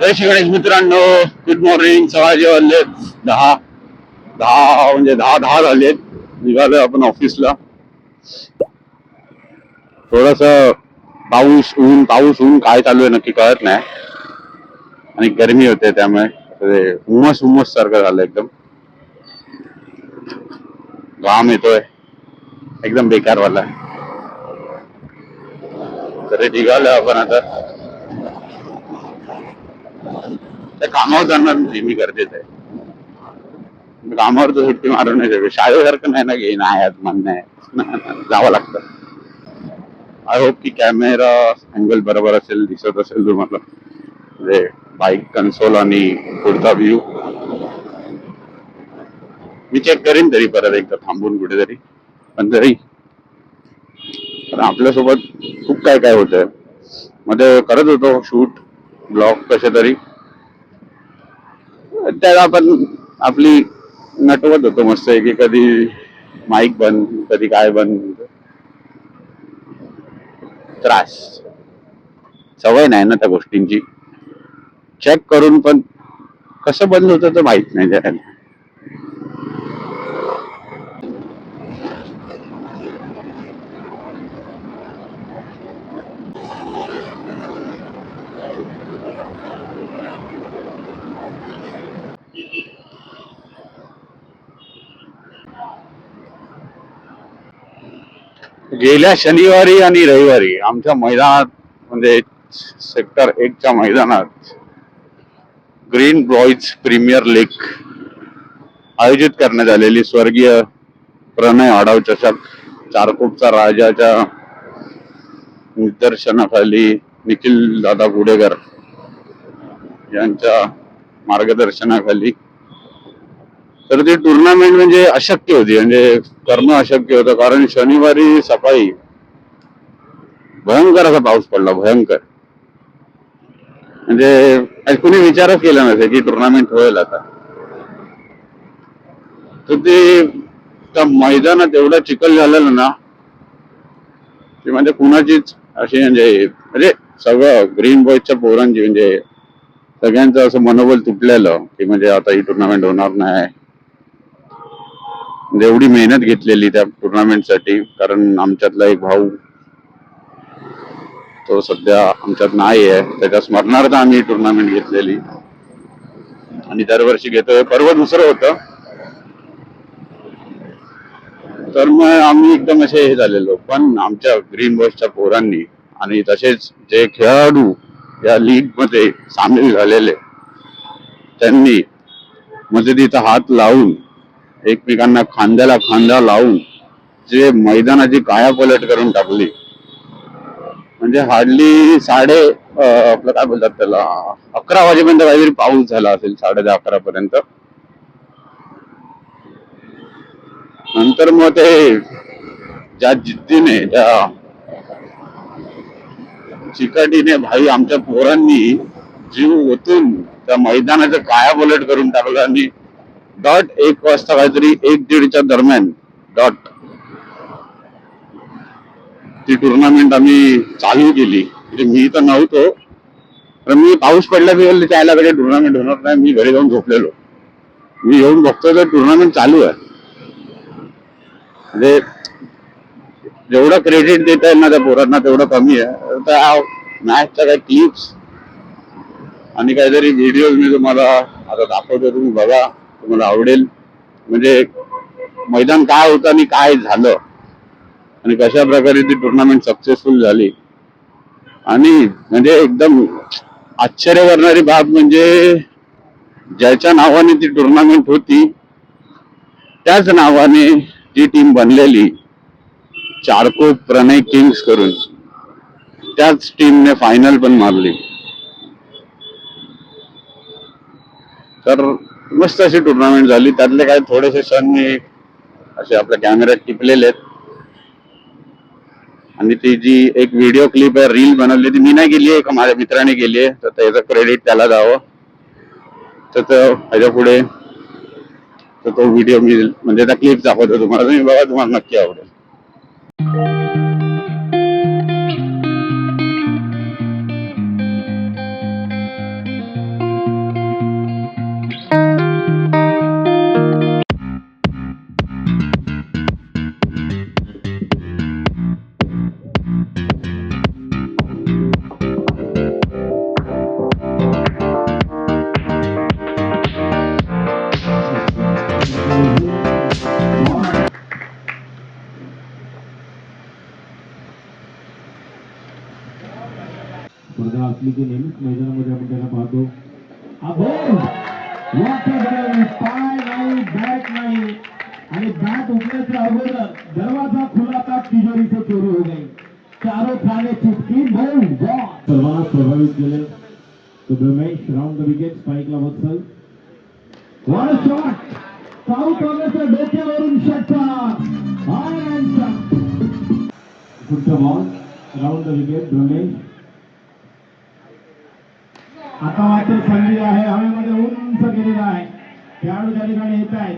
जय गणेश मित्रांनो good morning सकाळचे वाजले दहा. दहा म्हणजे दहा दहा झालेत निघालोय आपण ऑफिसला थोडस पाऊस ऊन पाऊस ऊन काय चालू आहे नक्की कळत नाही. आणि गरमी होते त्यामुळे उमस उमस सारखं झालं एकदम. घाम येतोय. एकदम बेकार वाला तरी निघालोय आपण आता. त्या कामावर जाणार नेहमी गरजेचं आहे. कामावर तर सुट्टी मारून नाही शाळेसारखं नाही ना घेईन आहे आज म्हणणं आहे. जावं लागतं. आय होप की कॅमेरा अँगल बरोबर असेल दिसत असेल तुम्हाला. म्हणजे बाईक कन्सोल आणि पुढचा व्ह्यू मी चेक करीन तरी परत एकदा थांबून कुठेतरी. पण तरी. आपल्यासोबत खूप काय काय होतंय. मध्ये करत होतो शूट ब्लॉग कसे तरी. त्यात आपण आपली नटवत होतो मस्त की कधी माईक बंद कधी काय बंद. त्रास. सवय नाही ना त्या गोष्टींची. चेक करून पण कसं बंद होतं तर माहीत नाही त्याला. गेल्या शनिवारी आणि रविवारी आमच्या मैदानात म्हणजे सेक्टर एकच्या मैदानात ग्रीन बॉईज प्रीमियर लीग आयोजित करण्यात आलेली स्वर्गीय प्रणय आढाव चषक चारकोपचा राजाच्या निदर्शनाखाली निखिल दादा गुडेकर यांच्या मार्गदर्शनाखाली तर ती टुर्नामेंट म्हणजे अशक्य होती म्हणजे करणं अशक्य होतं. कारण शनिवारी सकाळी भयंकर असा पाऊस पडला भयंकर. म्हणजे कुणी विचारच केला नसेल की टुर्नामेंट होईल आता. तर ते त्या मैदानात एवढा चिखल झालेला ना की म्हणजे कुणाचीच अशी म्हणजे म्हणजे सगळं ग्रीन बॉयच्या पोरांची म्हणजे सगळ्यांचं असं मनोबल तुटलेलं की म्हणजे आता ही टुर्नामेंट होणार नाही. म्हणजे एवढी मेहनत घेतलेली त्या टुर्नामेंटसाठी कारण आमच्यातला एक भाऊ तो सध्या आमच्यात नाही आहे. त्याच्या स्मरणार्थ आम्ही टुर्नामेंट घेतलेली. आणि दरवर्षी घेतोय. पर्व दुसरं होतं. तर मग आम्ही एकदम असे हे झालेलो. पण आमच्या ग्रीन बॉसच्या पोरांनी आणि तसेच जे खेळाडू या लीगमध्ये सामील झालेले त्यांनी मदतीचा हात लावून एकमेकांना खांद्याला खांदा लावून जे मैदानाची कायापलट करून टाकली. म्हणजे हार्डली साडे आपलं काय बोलतात त्याला अकरा वाजेपर्यंत काहीतरी पाऊस झाला असेल साडे दहा अकरा पर्यंत. नंतर मग ते ज्या जिद्दीने त्या चिकाटीने भाई आमच्या पोरांनी जीव ओतून त्या मैदानाचं काया पलट करून टाकलं आणि डॉट एक वाजता काहीतरी एक दीडच्या दरम्यान डॉट ती टुर्नामेंट आम्ही चालू केली. म्हणजे मी तर नव्हतो पण मी पाऊस पडला की त्याला कडे टुर्नामेंट होणार नाही मी घरी जाऊन झोपलेलो. मी येऊन बघतो तर टुर्नामेंट चालू आहे. म्हणजे जेवढं क्रेडिट देता येईल ना त्या पोरांना तेवढं कमी आहे. तर मॅचच्या काही क्लिप्स आणि काहीतरी व्हिडिओ मी तुम्हाला आता दाखवतो तुम्ही बघा. तुम्हाला आवडेल. म्हणजे मैदान काय होतं आणि काय झालं आणि कशा प्रकारे ती टुर्नामेंट सक्सेसफुल झाली. आणि म्हणजे एकदम आश्चर्य करणारी बाब म्हणजे ज्याच्या नावाने ती टुर्नामेंट होती त्याच नावाने ती टीम बनलेली चारको प्रणय किंग्स करून. त्याच टीमने फायनल पण मारली. तर मस्त अशी टुर्नामेंट झाली. त्यातले काय थोडेसे सण मी असे आपल्या कॅमेऱ्यात टिपलेले आहेत. आणि ती जी एक व्हिडिओ क्लिप आहे रील बनवली ती मी नाही केली आहे माझ्या मित्राने केली आहे. तर त्याचं क्रेडिट त्याला द्यावं. तर त्याच्या ह्याच्या पुढे तर तो व्हिडिओ मी म्हणजे त्या क्लिप दाखवतो तुम्हाला. तुम्ही बघा तुम्हाला नक्की आवडेल. आपली की नेहमीच मैदानामध्ये आपण त्याला पाहतो. पाय नाही बॅट नाही. आणि बॅट उठण्याच्या अगोदर दरवाजा खुला था तिजोरी से चोरी हो गई चारों खाने चुटकी बोल सर्वांना प्रभावित केले. तो रमेश राऊंड द विकेट स्पाईकला वत्सल. वन शॉट साऊथ ऑर्डरच्या डोक्यावरून षटकार पुढचा ball round the wicket Ramesh. आता मात्र संधी आहे. हवेमध्ये उंच गेलेला आहे. खेळाडू त्या ठिकाणी येत आहेत.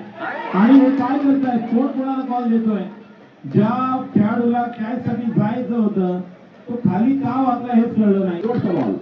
आणि हे काय करतायत कोण कोणाला कॉल देतोय? ज्या खेळाडूला कॅचसाठी जायचं होतं तो खाली का वाचला हेच कळलं नाही. बॉल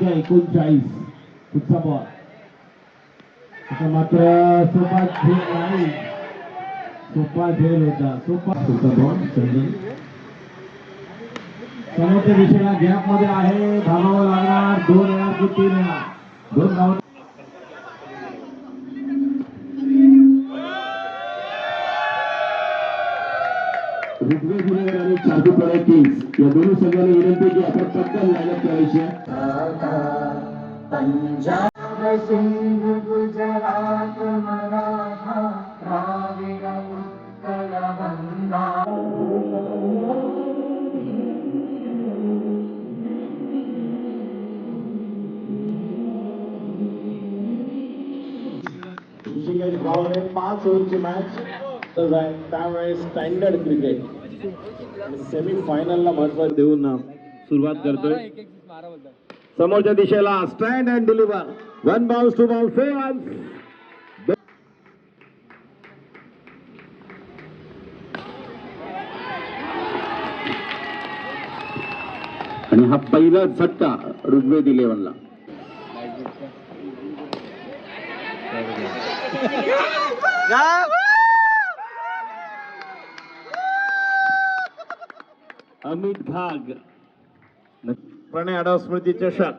संख्या एकोणचाळीस पुढचा बॉल आता मात्र सोपा झेल नाही. सोपा झेल होता. सोपा पुढचा बॉल चंदन समोरच्या दिशेला गॅपमध्ये आहे. धावावं लागणार. दोन येणार की तीन येणार दोन धाव गुरुवर आणि चादू किंग्स या दोन्ही संघाला विनंती की आपण पटकन लाईनअप करायची आहे पंजाब सिंध गुजरात मराठा द्राविड उत्कल बंगा शिकायची भाव आहे पाच ओव्हरची मॅच तर आहे त्यावेळेस स्टँडर्ड क्रिकेट सेमी फायनलला महत्त्व देऊन ना सुरुवात करतोय. समोरच्या दिशेला stand and deliver. One bounce two ball fair आणि हा पहिला झटका ऋग्वेद इलेव्हनला. अमित घाग प्रणय आडव स्मृती चषक.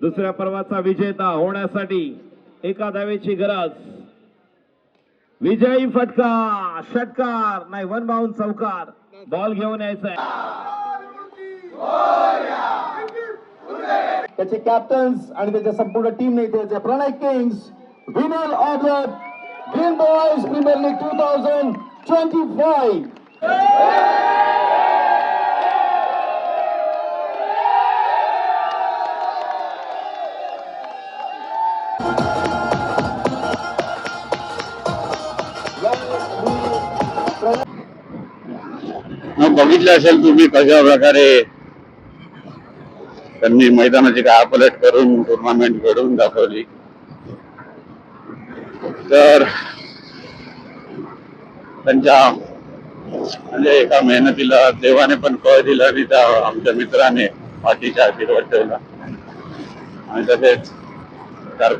दुसऱ्या पर्वाचा विजेता होण्यासाठी एका धावेची गरज. विजयी फटका षटकार नाही वन बाउन चौकार. बॉल घेऊन यायचा आहे. त्याचे कॅप्टन्स आणि त्याच्या संपूर्ण टीम ने त्याचे Pranay kings winner of the green boys premier league two thousand twenty five बघितलं असेल तुम्ही कशा प्रकारे त्यांनी मैदानाची कायापलट करून टुर्नामेंट घडवून दाखवली. तर त्यांच्या म्हणजे एका मेहनतीला देवाने पण कळ दिला आणि त्या आमच्या मित्राने पाठीच्या आशीर्वाद ठेवला. आणि तसेच तर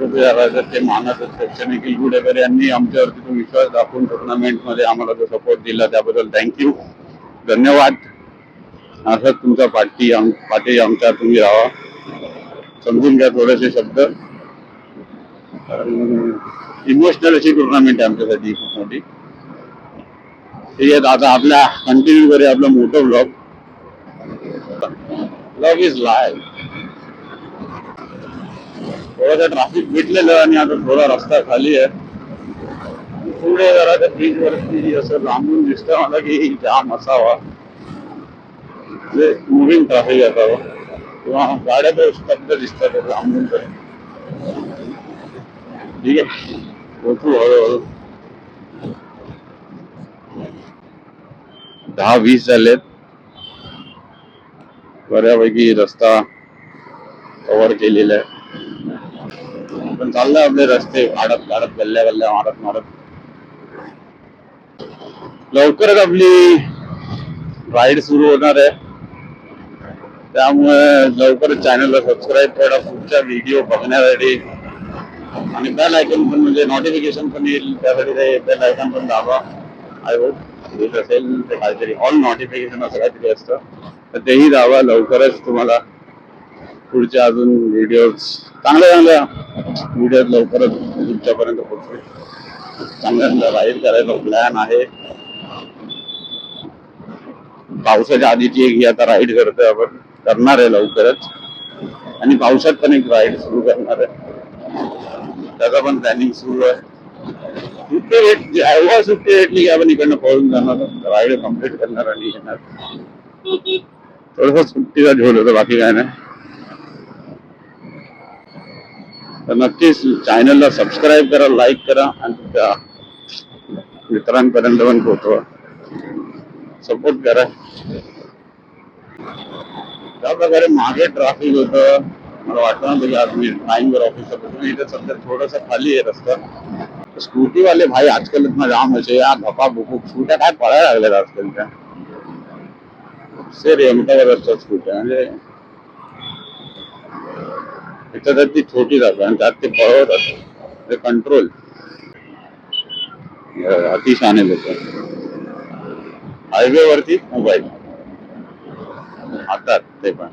ते मानस शैक्षणिक निखिल गुडेकर यांनी आमच्यावरती तो विश्वास दाखवून टुर्नामेंटमध्ये आम्हाला जो सपोर्ट दिला त्याबद्दल थँक्यू धन्यवाद. असंच तुमचा पाठी आम पाठी आमच्या तुम्ही राहा. समजून घ्या थोडेसे शब्द. इमोशनल अशी टुर्नामेंट आहे आमच्यासाठी खूप मोठी. ठीक आहे आता आपल्या कंटिन्यू करूया आपलं मोठं ब्लॉग ब्लॉग इज लाय थोडस ट्राफिक भेटलेलं आणि आता थोडा रस्ता खाली आहे. पुढे जरा त्या ब्रिज वरती असं लांबून दिसतं मला की जाम असावा. म्हणजे मुव्हिंग ट्रॅफिक असावं किंवा गाड्या तर स्तब्ध दिसतात लांबून तर. ठीक आहे. पोचू हळूहळू. दहा वीस झालेत. बऱ्यापैकी रस्ता कव्हर केलेला आहे. पण चाललंय आपले रस्ते. काढत काढत गल्ल्या गल्ल्या मारत मारत. लवकरच आपली राईड सुरू होणार आहे. त्यामुळे लवकरच चॅनलला सबस्क्राईब करा पुढच्या व्हिडिओ बघण्यासाठी. आणि बेल आयकॉन पण म्हणजे नोटिफिकेशन पण येईल त्यासाठी ते बेल आयकॉन पण दाबा. आय होप येत असेल ते काहीतरी ऑल नोटिफिकेशन असं काहीतरी असतं. तर तेही दाबा लवकरच तुम्हाला पुढच्या अजून व्हिडिओज चांगल्या चांगल्या व्हिडिओज लवकरच तुमच्यापर्यंत पोहोचतील. चांगल्या चांगल्या राईड करायचा प्लॅन आहे. पावसाच्या आधीची एक ही आता राईड करतोय आपण. करणार आहे लवकरच. आणि पावसात पण एक राईड सुरू करणार आहे. त्याचा पण प्लॅनिंग सुरू आहे. सुट्टी भेट जेव्हा सुट्टी भेटली की आपण इकडनं पळून जाणार. राईड कंप्लीट करणार आणि येणार. थोडस सुट्टीचा झोल होतं बाकी काय नाही. तर नक्कीच चॅनलला सबस्क्राईब करा लाईक करा. आणि त्या मित्रांपर्यंत पण पोहोचवा. सपोर्ट करा। त्या प्रकारे मागे ट्रॅफिक होतं मला आज मी सध्या खाली आहे रस्ता। स्कूटी वाले भाई आजकाल इतना जाम असे या धपा बुकूक स्कूट्या काय पळायला लागल्यात आजकाल त्या से रेमटावर असतात स्कूट्या म्हणजे तर ती छोटी आणि त्यात ते पळवतात ते कंट्रोल अतिशाने लोक हायवे वरती मोबाईल हातात ते पण.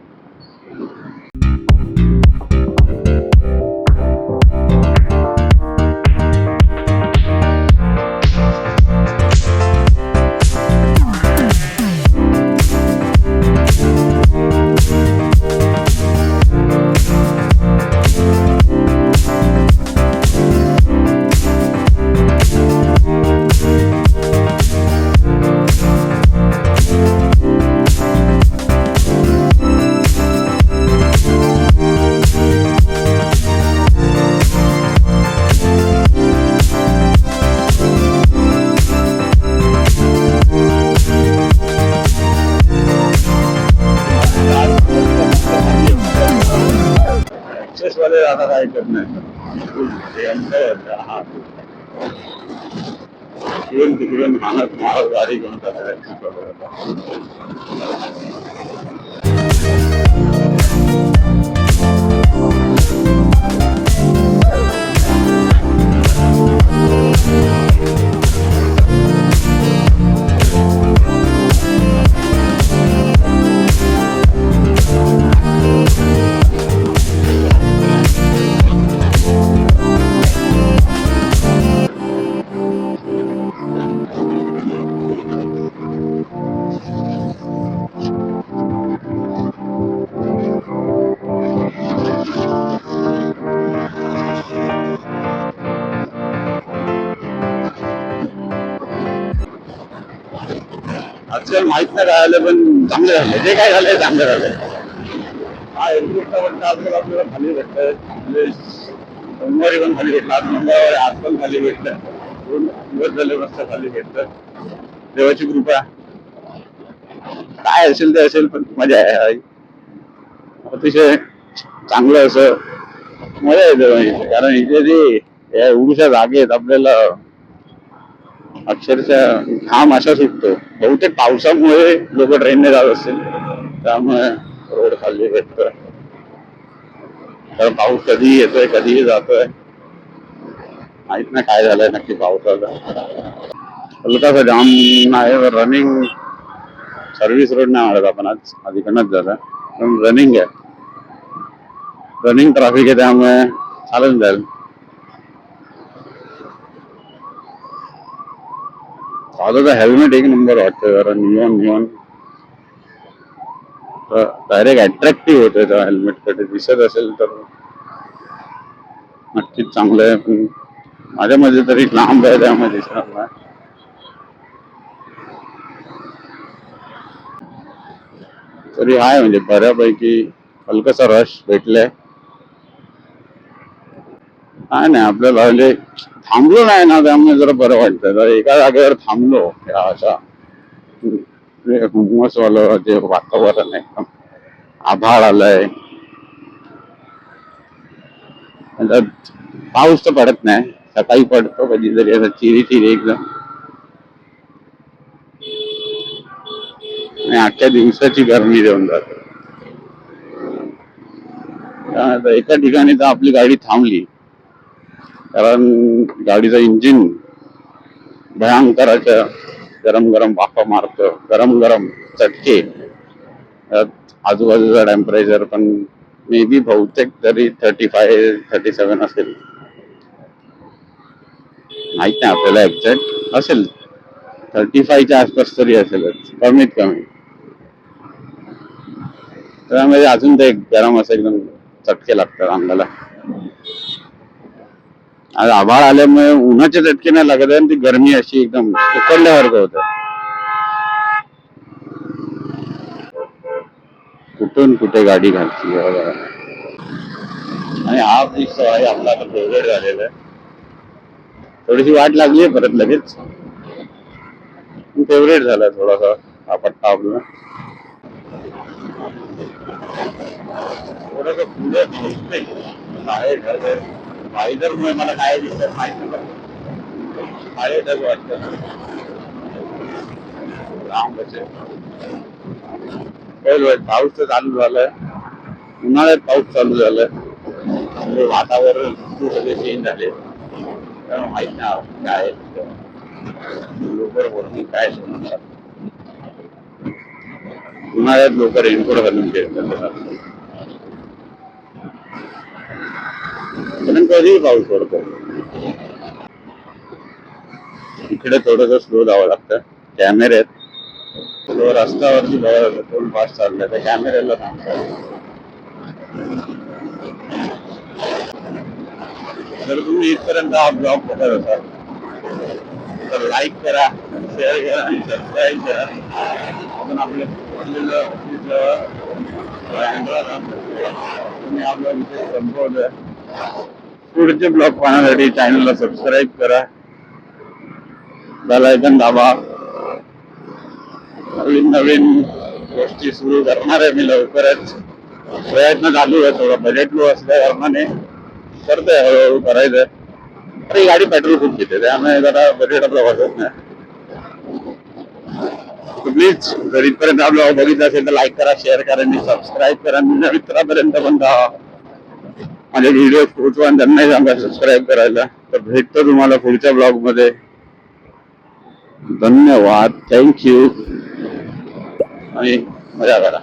एक्सेस वाले आता काय करत नाही यांचं हा. तिकडून तिकडून गाडी घंटा माहीत नाही राहिलं पण चांगलं झालं जे काय झालंय चांगलं झालंय. हा एरपोर्टचा पण आजकाल आपल्याला खाली भेटतंय? म्हणजे सोमवारी पण खाली भेटतात आज मंगळवारी आज पण खाली भेटलं दोन दिवस झाले मस्त खाली भेटतं देवाची कृपा. काय असेल ते असेल पण मजा आहे अतिशय चांगलं असं मजा येते इथे. कारण इथे जे या एवढ्या जागेत आपल्याला अक्षरशः घाम असा सुटतो. बहुतेक पावसामुळे लोक ट्रेनने जात असतील. त्यामुळे रोड खाली भेटतोय. कारण पाऊस कधीही येतोय कधीही जातोय. माहीत नाही काय झालंय नक्की पावसाचा. हलकासा जाम आहे रनिंग सर्व्हिस रोड नाही म्हणत आपण आज. अधिकडनंच झालं. पण रनिंग आहे. रनिंग ट्रॅफिक आहे त्यामुळे चालून जाईल. दादाचा हेल्मेट एक नंबर वाटतं जरा. नियॉन नियॉन डायरेक्ट अट्रॅक्टिव्ह होतं त्या हेल्मेटकडे दिसत असेल तर नक्कीच चांगलं आहे पण माझ्या मध्ये तरी लांब आहे त्यामुळे दिसणार नाही. तरी आहे म्हणजे बऱ्यापैकी हलकसा रश भेटलाय. काय नाही आपल्याला म्हणजे थांबलो नाही ना त्यामुळे जरा बरं वाटतं एका जागेवर थांबलो. या अशा हुमसवालं जे वातावरण आहे आभाळ आलंय. पाऊस तर पडत नाही. सकाळी पडतो कधीतरी असं चिरी चिरी एकदम. आणि अख्ख्या दिवसाची गरमी देऊन जाते. एका ठिकाणी तर आपली गाडी थांबली. कारण गाडीचं इंजिन भयंकराच्या गरम गरम वाफा मारतं गरम गरम चटके आजूबाजूचा टेम्परेचर पण मे बी बहुतेक तरी थर्टी फाय थर्टी सेवन असेल. माहीत नाही आपल्याला एक्झॅक्ट असेल. थर्टी फायच्या आसपास तरी असेलच कमीत कमी त्यामध्ये अजून ते गरम असं एकदम चटके लागतात अंगाला. आज आभाळ आल्यामुळे उन्हाचे चटके नाही लागत आहे आणि ती गरमी अशी एकदम उकडल्यासारखं होतं. कुठून कुठे गाडी घालची आणि हा ब्रिज आहे आपला फेवरेट झालेला आहे. थोडीशी वाट लागली आहे परत लगेच. फेवरेट झाला थोडासा हा पट्टा आपला. थोडस पुढे बाहेर आहे. मुळे मला काय दिसत माहिती नाही बाहेर लांब पाऊस तर चालू झालं उन्हाळ्यात पाऊस चालू झालं म्हणजे वातावरण सगळे चेंज झाले. त्यामुळे माहीत नाही काय लोकर वरून काय समजणार उन्हाळ्यात लोक रेनकोट घालून फिरतात पण कधीही पाऊस पडतो. इकडे थोडस स्लो जावं लागतं. कॅमेऱ्यात तो रस्त्यावरती बघा कोण फास्ट चाललंय. त्या कॅमेऱ्याला थांबतात जर तुम्ही इथपर्यंत हा ब्लॉग बघत असाल तर लाईक करा शेअर करा आणि सबस्क्राईब करा. आपण आपल्या पडलेलं तुम्ही आपला विषय संपवलं पुढचे ब्लॉग पाहण्यासाठी चॅनलला सबस्क्राईब करा. बेलायकन दाबा. नवीन नवीन गोष्टी सुरू करणार आहे मी लवकरच प्रयत्न चालू आहे. थोडा बजेट लो असल्या कारणाने करतोय हळूहळू करायचंय. अरे गाडी पेट्रोल खूप घेते त्यामुळे जरा बजेट आपलं वाटत नाही. प्लीज जर इथपर्यंत आपलं बघितलं असेल तर लाईक करा शेअर करा आणि सबस्क्राईब करा. मित्रापर्यंत पण जावा माझे व्हिडिओ पोहोचवा आणि त्यांनाही सांगा सबस्क्राईब करायला. तर भेटतो तुम्हाला पुढच्या ब्लॉगमध्ये. धन्यवाद. थँक्यू आणि मजा करा.